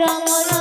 হরে